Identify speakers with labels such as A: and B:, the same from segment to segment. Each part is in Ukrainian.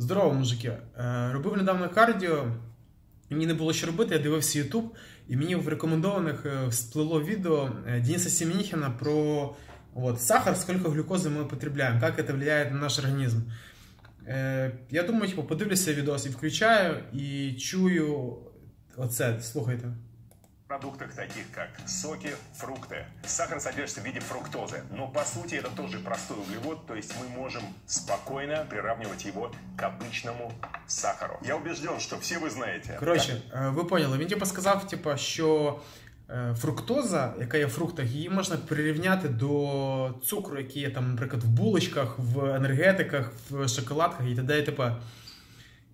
A: Здорово, мужики. Е, Робив недавно кардіо, мені не було що робити, я дивився YouTube, і мені в рекомендованих е, всплило відео е, Дениса Семеніхіна про от, сахар, сколько глюкози ми потребляємо, як це впливає на наш організм. Я думаю, типу, подивлюся відос і включаю, і чую оце, слухайте
B: продуктах, таких как соки, фрукты. Сахар содержится в виде фруктозы, но по сути это тоже простой углевод, то есть мы можем спокойно приравнивать его к обычному сахару. Я убежден, что все вы знаете.
A: Коротше, е, ви поняли, він типу сказав, типу, що е, фруктоза, яка є в фруктах, її можна прирівняти до цукру, який є там, наприклад, в булочках, в енергетиках, в шоколадках і т.д. і т.п.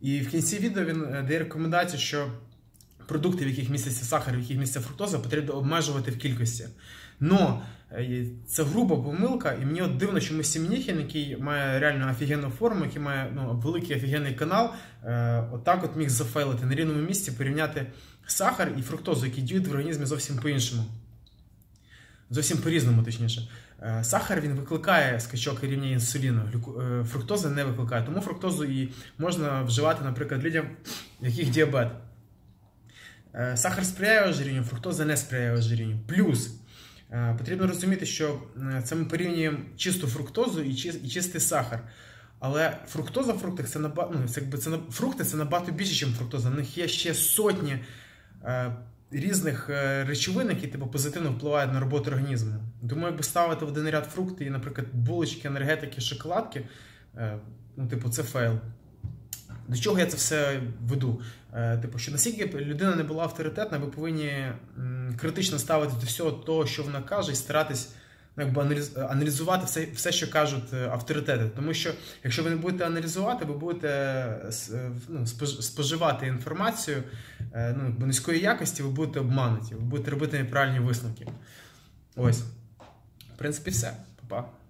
A: І в кінці відео він е, дає рекомендацію, що продукти, в яких міститься сахар, в яких міститься фруктоза, потрібно обмежувати в кількості. Но е, це груба помилка, і мені от дивно, що ми Сімніхін, який має реально офігенну форму, який має ну, великий офігенний канал, е, отак от міг зафейлити на рівному місці, порівняти сахар і фруктозу, які діють в організмі зовсім по-іншому. Зовсім по-різному, точніше. Е, Сахар він викликає скачок рівня інсуліну, е, фруктоза не викликає. Тому фруктозу і можна вживати, наприклад, людям, яких діабет. Е, Сахар сприяє ожирінню, фруктоза не сприяє ожирінню. Плюс е, потрібно розуміти, що е, це ми порівнюємо чисту фруктозу і, чистий сахар. Але фруктоза в фруктах це набагато, ну, це, якби це фрукти це набагато більше, ніж фруктоза. В них є ще сотні е, різних речовин, які типу, позитивно впливають на роботу організму. Тому якби ставити в один ряд фрукти і, наприклад, булочки, енергетики, шоколадки, е, ну, типу, це фейл. До чого я це все веду? Е, Типу, що наскільки людина не була авторитетна, ви повинні критично ставити до всього того, що вона каже, і старатись ну, якби аналізувати все, все, що кажуть е, авторитети. Тому що якщо ви не будете аналізувати, ви будете е, ну, споживати інформацію ну, низької якості, ви будете обмануті, ви будете робити неправильні висновки. Ось. В принципі, все. Па-па.